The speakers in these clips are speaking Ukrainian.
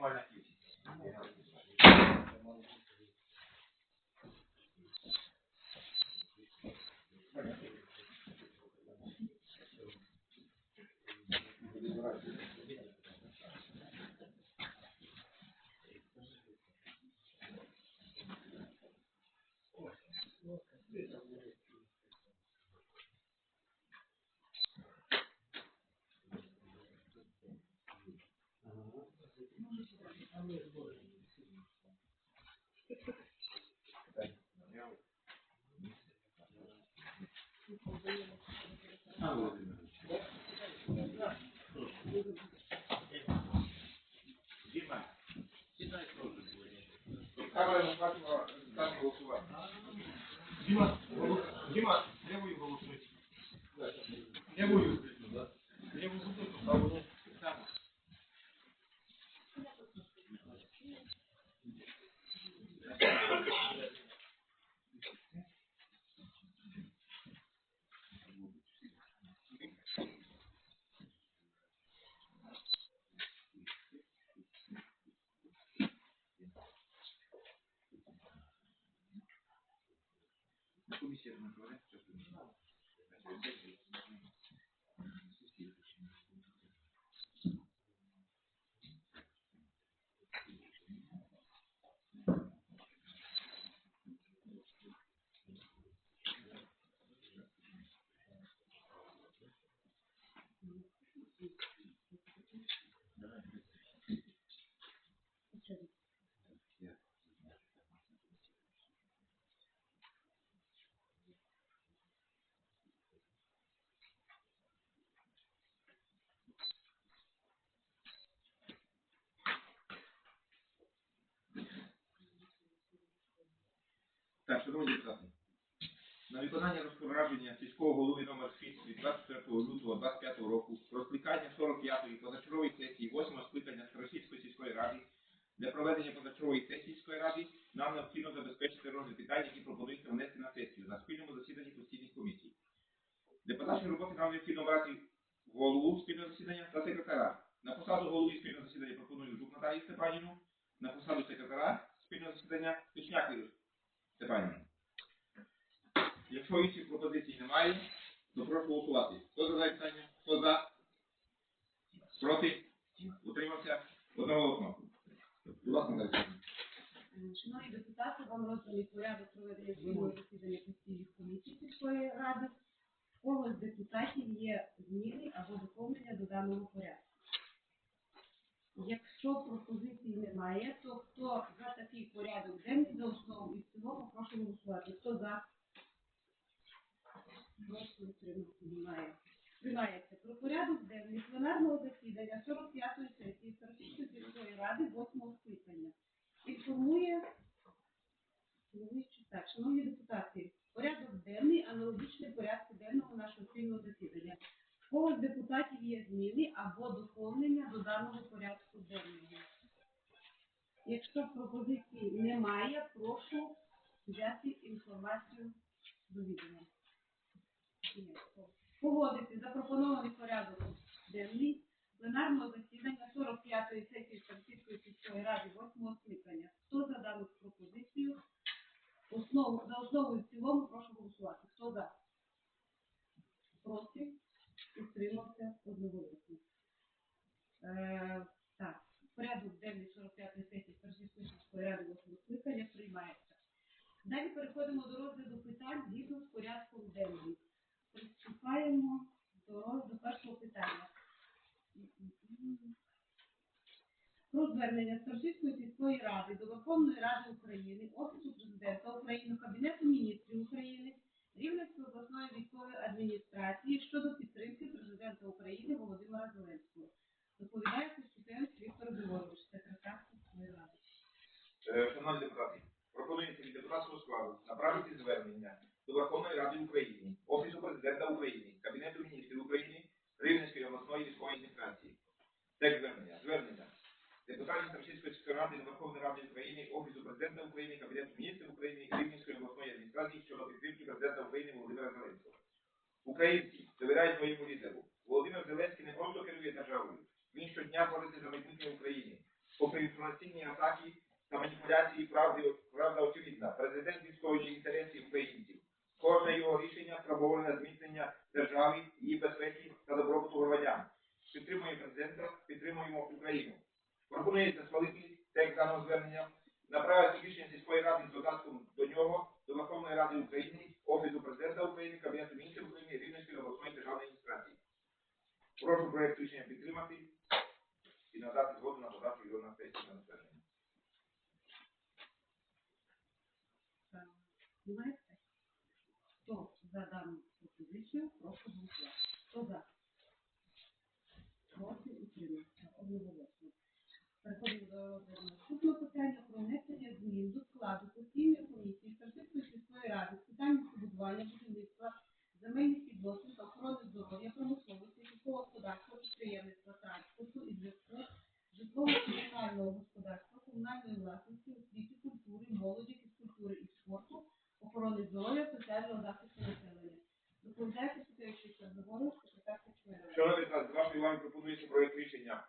for like Камера не голосування. Так, шановні депутати, на виконання розпорядження сільського голови номер 6 від 24 лютого 25 року про скликання 45-ї позачергової сесії 8-го скликання Старосільської сільської ради для проведення позачергової сесії сільської ради нам необхідно забезпечити розгляд питань, які пропонуються внести на сесію на спільному засіданні постійних комісій. Для подальшої роботи нам необхідно обрати голову спільного засідання та секретаря. На посаду голови спільного засідання пропоную Жук Наталію Степанівну, на посаду секретаря спільного засідання Пішняк Ігор Степанівну. Якщо інших пропозицій немає, то прошу голосувати. Хто за дане питання? Хто за? Проти? Утримався? Одноголосно. Будь ласка, Наталія Степанівна. Шановні депутати, вам розданий порядок проведення спільного засідання постійних комісій сільської ради. В кого з депутатів є зміни або доповнення до даного порядку. Якщо пропозицій немає, то хто за такий порядок денний за основу і в цілому, прошу голосувати. Хто за? Прошу утримати. Немає. Приймається про порядок денний пленарного засідання 45-ї сесії Старосільської сільської ради 8 скликання. Інформує головуючий так, шановні депутати, порядок денний аналогічний порядку денного нашого спільного засідання. В кого депутатів є зміни або доповнення до даного порядку денного? Якщо пропозицій немає, прошу взяти інформацію до відома. Погодити запропонований порядок денний пленарного засідання 45-ї сесії Старосільської сільської ради 8 скликання. Хто за дану пропозицію? Основу, за основу і цілому прошу голосувати. Хто за? Проти? Утримався одноголосно. Е, так, порядок денний 45-ї сесії Старосільської сільської ради 8 скликання приймається. Далі переходимо до розгляду питань згідно з порядком денним. Приступаємо до розгляду першого питання. Про звернення Старшівської сільської ради до Верховної Ради України, Офісу Президента України, Кабінету міністрів України, Рівненської обласної військової адміністрації щодо підтримки президента України Володимира Зеленського. Доповідає Костюкевич Віктор Григорович, секретар сільської ради. Е, Шановні депутати, пропонується від депутатського складу направити звернення до Верховної Ради України, Офісу Президента України, Кабінету міністрів України, Рівненської обласної військової адміністрації. Текст звернення. Звернення. Старосільської сільської ради Верховної Ради України, Офісу Президента України, Кабінету міністрів України, Рівненської обласної адміністрації щодо підтримки Президента України Володимира Зеленського. Українці довіряють своєму лідеру. Володимир Зеленський не просто керує державою. Він щодня бореться за майбутнє України. попри інформаційні атаки та маніпуляції правди, правда очевидна. Президент відстоює інтереси українців. Кожне його рішення спрямоване на зміцнення держави, її безпеки та добробуту громадян. Підтримуємо президента, підтримуємо Україну. Пропонується схвалити текст даного звернення, направити рішення сільської ради з додатком до нього до Верховної Ради України, Офісу Президента України, Кабінету міністрів України, Рівненської обласної державної адміністрації. Прошу проект рішення підтримати і надати згоду на подачу його на сесію на затвердження. Знаєте? Хто за дану пропозицію, прошу голосувати. Хто за? Проти утримався. Одноголосно. Переходимо до наступного питання про внесення змін до складу постійної комісії Старцівської сільської ради з питань містобудування, будівництва, земельних відносин та охорони здоров'я, промисловості, сільського господарства, підприємництва, транспорту і зв'язку, житлово-комунального господарства, комунальної власності, освіти, культури, молоді, фізкультури і спорту, охорони здоров'я, соціального захисту населення. Доповідає Петрович Чорногоров, секретар ради. Шановні депутати, з вашої уваги пропонується проект рішення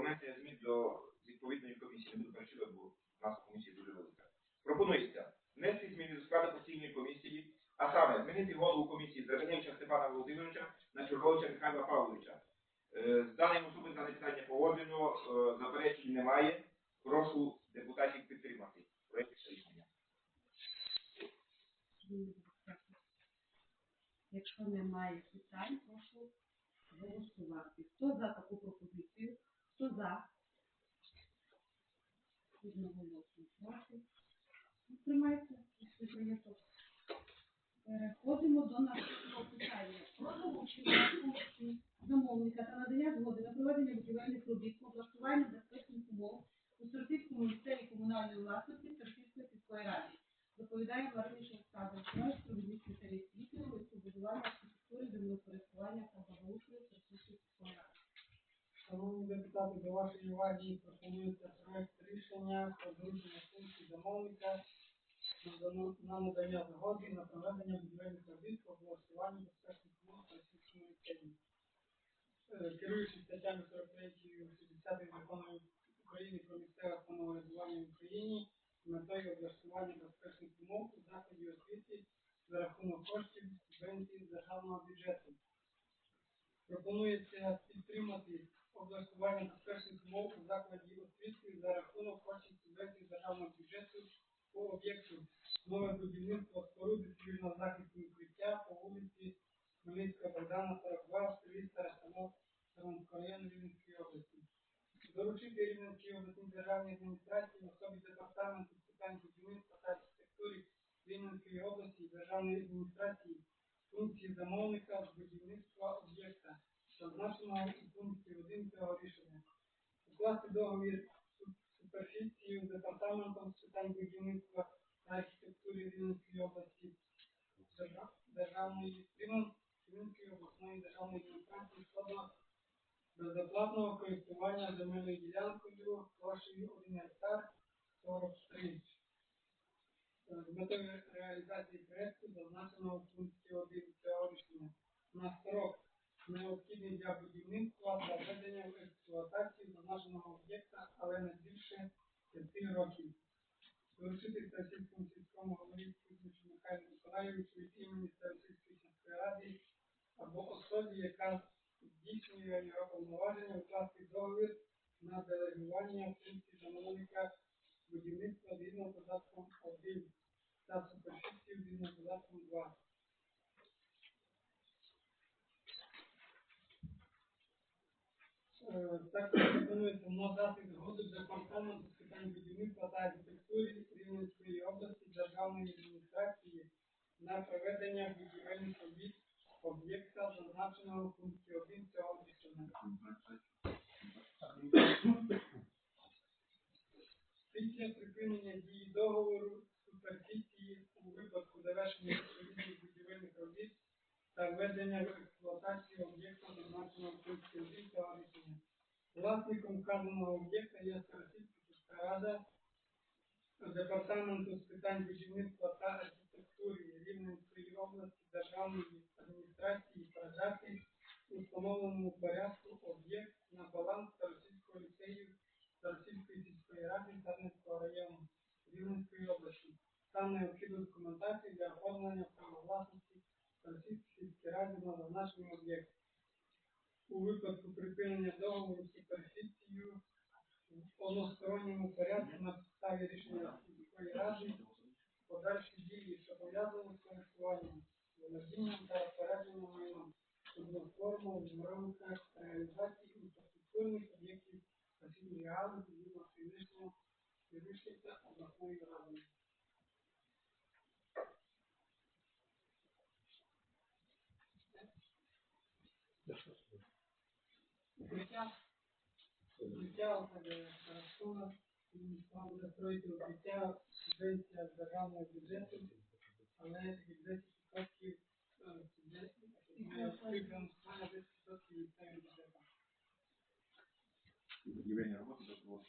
внесення змін до відповідної комісії. Не буду бо у нас комісія дуже велика. Пропонується внести зміни до складу постійної комісії, а саме змінити голову комісії з Степана Володимировича на Чорновича Михайла Павловича. Е, З даним особи дане питання погоджено, е, заперечень немає. Прошу депутатів підтримати проект рішення. Якщо немає питань, прошу голосувати. Хто за таку пропозицію? Хто за? Проти. Прийнято. Переходимо до наступного питання. Про залучення функцій замовника та надання згоди на проведення будівельних робіт по облаштуванню безпечних умов у Старцівському ліцеї комунальної власності Старцівської сільської ради. Доповідає Марина Шовстада, Миколаївський провідник ліцеї освіти, містобудування, архітектури, землекористування та благоустрою Старцівської сільської ради. Шановні депутати, до вашої уваги пропонується проект рішення про доручення функції замовника на надання згоди на проведення будівельних робіт по облаштуванню безпечних умов та сільському ліцеї. Е, Керуючись статтями 43 і 60 закону України про місцеве самоврядування в Україні з метою облаштування безпечних умов у закладі освіти за рахунок коштів субвенцій з державного бюджету. Пропонується підтримати облаштування безпечних умов у закладі освіти за рахунок коштів субвенцій з державного бюджету по об'єкту нове будівництво споруди цивільно-захисні укриття по вулиці Хмельницька Богдана 42 в селі Старостанов Таранського району Рівненської області. Доручити Рівненській обласній державній адміністрації в особі департаменту з питань будівництва та архітектури Рівненської області державної адміністрації функції замовника з будівництва об'єкта, зазначеного у пункті 1 цього рішення. Укласти договір суперфіцію з департаментом з питань будівництва та архітектури Рівненської області державної Рівнен- Рівненської обласної державної адміністрації щодо безоплатного користування земельною ділянкою площею 1 гектар 43 з метою реалізації проекту, зазначеного в пункті 1 цього рішення, на строк необхідний для будівництва та введення в експлуатацію зазначеного об'єкта, але не більше 5 років. Доручити Старосільському сільському голові Михайлу Миколаївичу від імені Старосільської сільської ради або особі, яка здійснює його повноваження, укласти договір на делегування функцій замовника будівництва згідно з додатком 1 та суперфіцію згідно з додатком 2. Е, Також пропонується надати згоду департаменту з питань будівництва та архітектури Рівненської області державної адміністрації на проведення будівельних робіт об'єкта, зазначеного в пункті 1 цього рішення. Після припинення дії договору суперфіції у випадку завершення відповідних будівельних робіт та введення в експлуатацію об'єкта, зазначеного в пункті 1 цього рішення. Власником вказаного об'єкта є Старосільська сільська рада департаменту з питань будівництва та архітектури Рівненської області державної адміністрації передати у встановленому порядку об'єкт на баланс Старосільського ліцею Старосільської сільської ради Дарницького району Рівненської області та необхідну документацію для оформлення правовласності Старосільської сільської ради на зазначеному об'єкті. У випадку припинення договору суперфіцію в односторонньому порядку на підставі рішення сільської ради подальші дії, що пов'язані з користуванням, володінням та розпорядженням майном, одноформу в рамках там буде строїти укриття, субвенція з державного бюджету, але від 10% е, субвенції, співфінансування 10% місцевого бюджету. Будівельні роботи до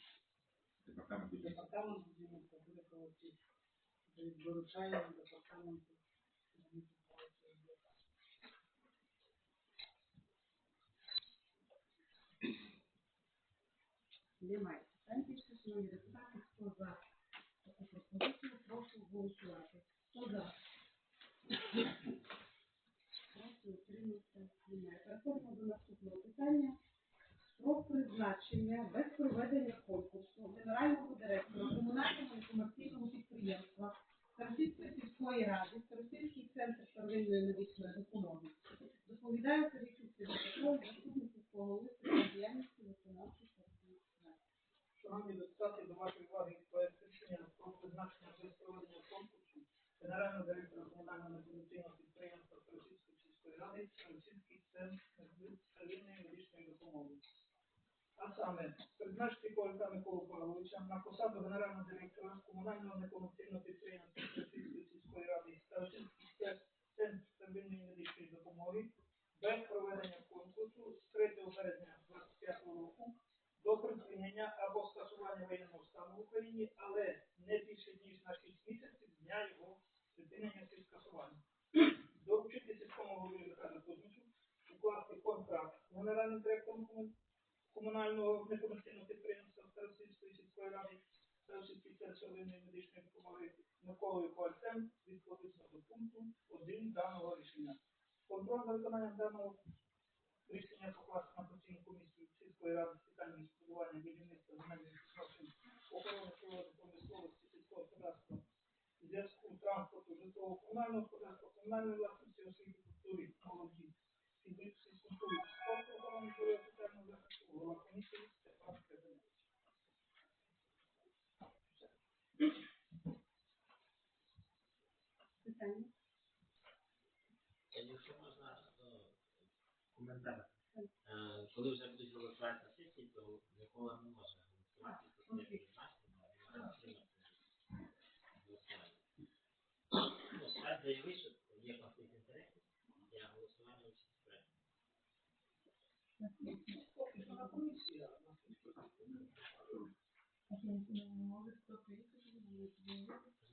департамент. Департамент будівництва буде проводити, доручає департаменту Немає. Більше, шановні депутати, хто за таку пропозицію, прошу голосувати. Хто за? Прошу утриматися. Немає. Переходимо до наступного питання. Про призначення без проведення конкурсу генерального директора комунального і комерційного підприємства Старосільської сільської ради, Старосільський центр первинної медичної допомоги. Доповідає Сергій Петро, заступник сільського голови діяльності виконавчої служби. Шановні депутати, до вашої уваги проект рішення про призначення без проведення конкурсу генерального директора комунального некомерційного підприємства Старосільської сільської ради Старосільський центр первинної медичної допомоги. А саме, призначити Ковалька Миколу Павловича на посаду генерального директора комунального некомерційного підприємства Старосільської сільської ради Старосільський центр первинної медичної допомоги без проведення конкурсу з 3 березня 2025 року до припинення або скасування воєнного стану в Україні, але не більше ніж на 6 місяців дня його припинення чи скасування. Доручити сільському голові Михайлу Кузьмичу укласти контракт генеральним директором комунального некомерційного підприємства Старосільської сільської ради Старосільський центр первинної медичної допомоги Миколою Ковальцем відповідно до пункту 1 даного рішення. Контроль за виконанням даного рішення покласти на постійну комісію сільської ради з питань містобудування, будівництва, земельних відносин, охорони природи, промисловості, сільського господарства, зв'язку, транспорту, житлового, комунального господарства, комунальної власності, освіти, культури, молоді, фізкультури, спорту, охорони здоров'я, соціального захисту, голова комісії, Степан Е, Якщо можна е, коментар. Е, Коли вже будуть голосувати на сесії, то Микола не може голосувати, то не окей. призначити, а він має підтримати голосування. Ну, Справді заявив, що є конфлікт інтересів, для голосування усі проекти. Поки що на комісії, а на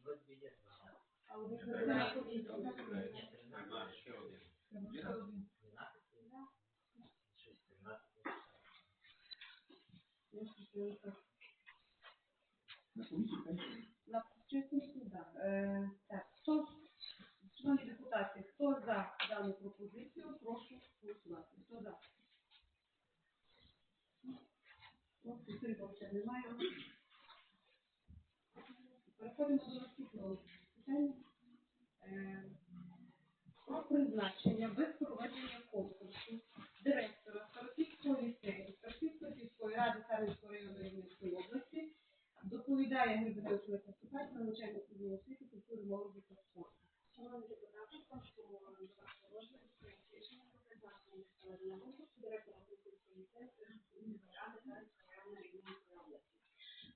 Вроді є два. А ви Ні, знаєте, три на два, Ще один. 12, щось 13. На комісії? На чесному суда. Е, так, доповідає Грибинець Олеся Степанівна, начальник відділу освіти, культури, молоді та спорту. Шановні депутати, прошу розгляду проект рішення про призначення проведення конкурсу директора ліцею Сергійської ради та районної Рівненської області.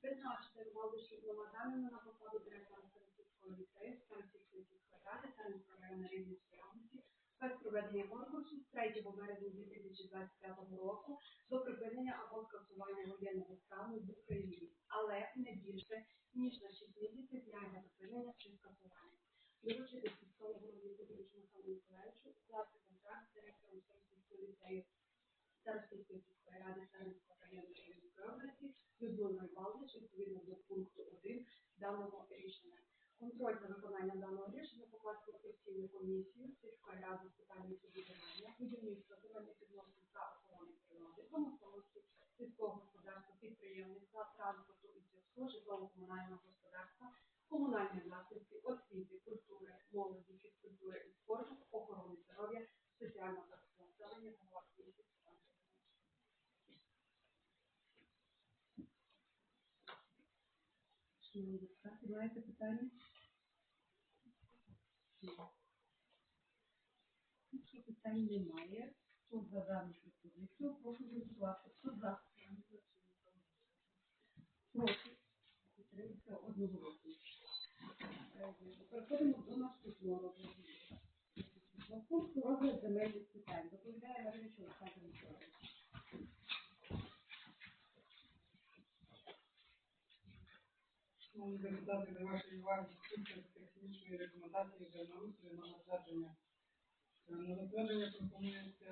Призначити Ромалдишу Ромаданину на посаду директора Сергійського ліцею Старосільської сільської ради та районної Рівненської області без проведення конкурсу з 3 березня 2025 року до припинення або скасування воєнного стану в Україні, але не більше ніж на 6 місяців дня його припинення чи скасування доручити сільському голові Кубричу Михайлу Миколаївичу укласти контракт з директором Старосільського ліцею Старосільської сільської ради Старинського району Рівненської області Людмилою Балдич відповідно до пункту 1 даного рішення. контроль за виконанням даного рішення покласти в постійну комісію сільської ради з питань містобудування, будівництва земельних відносин та охорони природи, промисловості, сільського господарства, підприємництва, транспорту і зв'язку, житлово-комунального господарства, комунальної власності, освіти, культури, молоді, фізкультури і спорту, охорони здоров'я, соціального населення, голова комісії Шановні депутати, маєте питання? Якщо питань немає, хто за дану пропозицію, прошу голосувати. Хто за? Проти. Підтримується одноголосно. Переходимо до наступного розгляду. На пункту розгляд земельних питань. Доповідає Марина Олександр Миколаївич. Шановні депутати, вашої уваги список технічної рекомендації землеустрою на затвердження. Е, На затвердження пропонується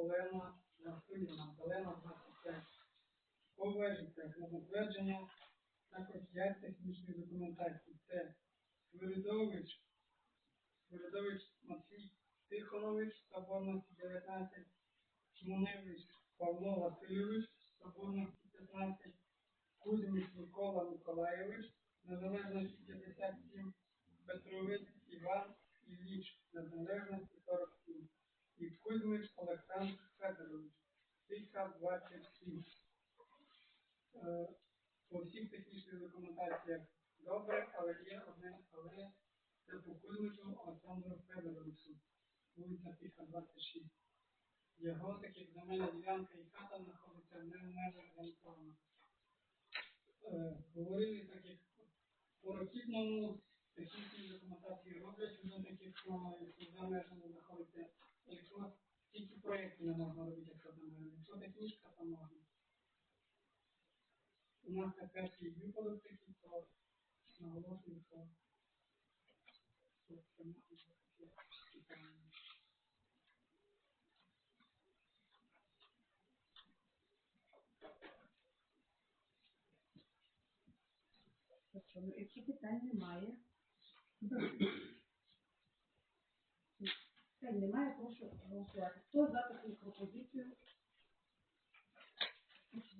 Олена Васильівна, Зелена 25. По вежицях на затвердження також 5 технічних документацій. Це Свиридович Свиридович Матвій Тихонович, Соборності 19, Шмуневич Павло Васильович, Соборності 15, Кузьміч Микола Миколайович, Незалежності 57, Петровець Іван Ілліч, Незалежності 47, і Кузьмич Олександр Федорович, Тиха 27. Е, По всіх технічних документаціях добре, але є одне але. Це по Кузьмичу Олександру Федоровичу, вулиця Тиха, 26. Його таких земельна ділянка і хата знаходиться не в межах Ганкова. Е, говорили так як по рокітному технічні документації роблять вже таких, що за межами знаходиться. Якщо тільки проєкти не можна робити, якщо межами. Якщо технічка, то можна. У нас це перший випадок такий, то наголошую, що Тобто, ну, Якщо питань немає. Питань немає, прошу голосувати. Хто за таку пропозицію? Прошу.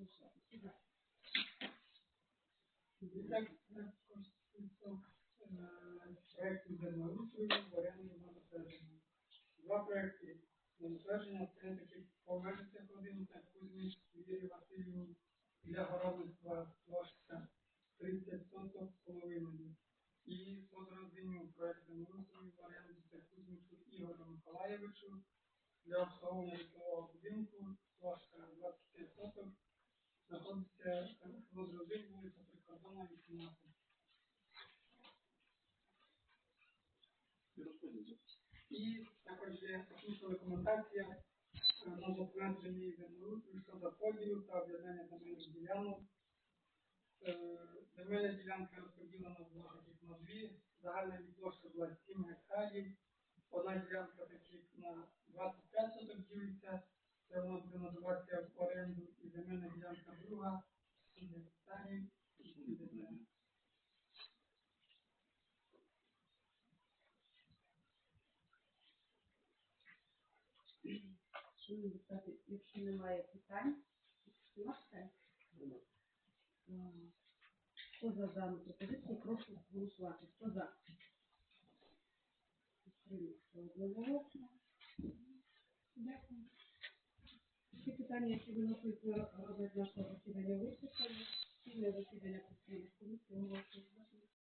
Два проєкти на затвердження це такі повернеться один, це Кузьміч Вірі Васильівні для городництва площа 30 соток половиною. І подрозділю проєкт землеустрою в оренду це Кузьмічу Ігорю Миколаєвичу для обслуговування житлового будинку площа 25 соток знаходиться Лозровий, вулиця Прикордонна, 18. І також є технічна документація е, на затвердженні землеустрою щодо поділу та об'єднання земельних ділянок. Е, Земельна ділянка розподілена була на дві. Загальна площа була 7 гектарів. Одна ділянка таких на 25 соток ділиться. Це вона буде надаватися в оренду і земельна ділянка друга. 7 гектарів. і 50. Шановні депутати, якщо немає питань? А, Хто за дану пропозицію, прошу голосувати. Хто за? Одноголосно. Дякую. Всі питання, які виносять на розгляд нашого засідання вичерпані. Спільне засідання постійних комісії оголошую.